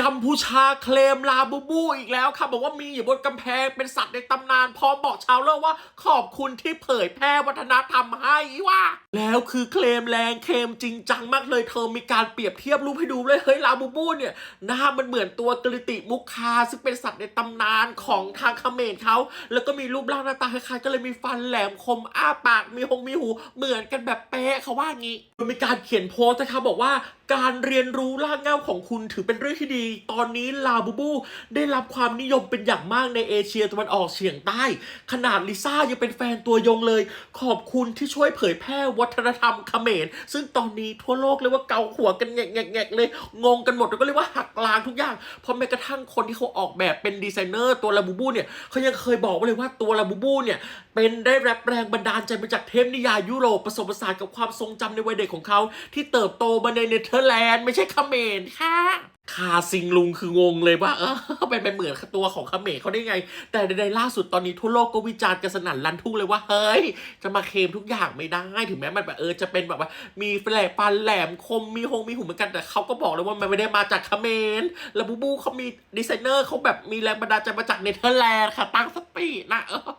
กัมพูชาเคลมลาบูบูอีกแล้วค่ะบอกว่ามีอยู่บนกำแพงเป็นสัตว์ในตำนาน พร้อมบอกชาวโลกว่าขอบคุณที่เผยแพร่วัฒนธรรมให้ว่าแล้วคือเคลมแรงเคลมจริงจังมากเลยเธอมีการเปรียบเทียบรูปให้ดูเลยเฮ้ยลาบูบูเนี่ยหน้ามันเหมือนตัวกริติมุคาซึ่งเป็นสัตว์ในตำนานของทางเขมรเขาแล้วก็มีรูปร่างหน้าตาคล้ายๆก็เลยมีฟันแหลมคมอ้าปากมีหงมีหูเหมือนกันแบบเป๊ะเขาว่างี้มีการเขียนโพสต์นะคะบอกว่าการเรียนรู้รากเงาของคุณถือเป็นเรื่องที่ดีตอนนี้ลาบูบู ได้รับความนิยมเป็นอย่างมากในเอเชียตะวันออกเฉียงใต้ ขนาดลิซ่ายังเป็นแฟนตัวยงเลย ขอบคุณที่ช่วยเผยแพร่วัฒนธรรมเขมร ซึ่งตอนนี้ทั่วโลกเรียกว่าเกาหัวกันแงกๆเลย งงกันหมดแล้วก็เรียกว่าหักล้างทุกอย่าง เพราะแม้กระทั่งคนที่เขาออกแบบเป็นดีไซเนอร์ตัวลาบูบูเนี่ยเขายังเคยบอกไว้เลยว่าตัวลาบูบูเนี่ยเป็นได้แรงแรงบันดาลใจมาจากเทพนิยายยุโรปผสมผสานกับความทรงจำในวัยเด็กของเขา ที่เติบโตมาในเนเธอร์แลนด์ ไม่ใช่เขมรค่ะ คาซิงลุงคืองงเลยว่าเออเป็นเหมือนตัวของคเมรเขาได้ไง แต่ในล่าสุดตอนนี้ทั่วโลกก็วิจารณ์กันสนั่นลันทุ่งเลยว่าเฮ้ย จะมาเคมทุกอย่างไม่ได้ ถึงแม้มันแบบเออจะเป็นแบบว่า มีแหลมฟันแหลมคมมีหงมีหูเหมือนกันแต่เขาก็บอกเลยว่ามันไม่ได้มาจากคเมรแล้วบูบูเขามีดีไซเนอร์เขาแบบมีแรงบันดาลใจมาจากเนเธอร์แลนด์ค่ะตั้งสตินะเออ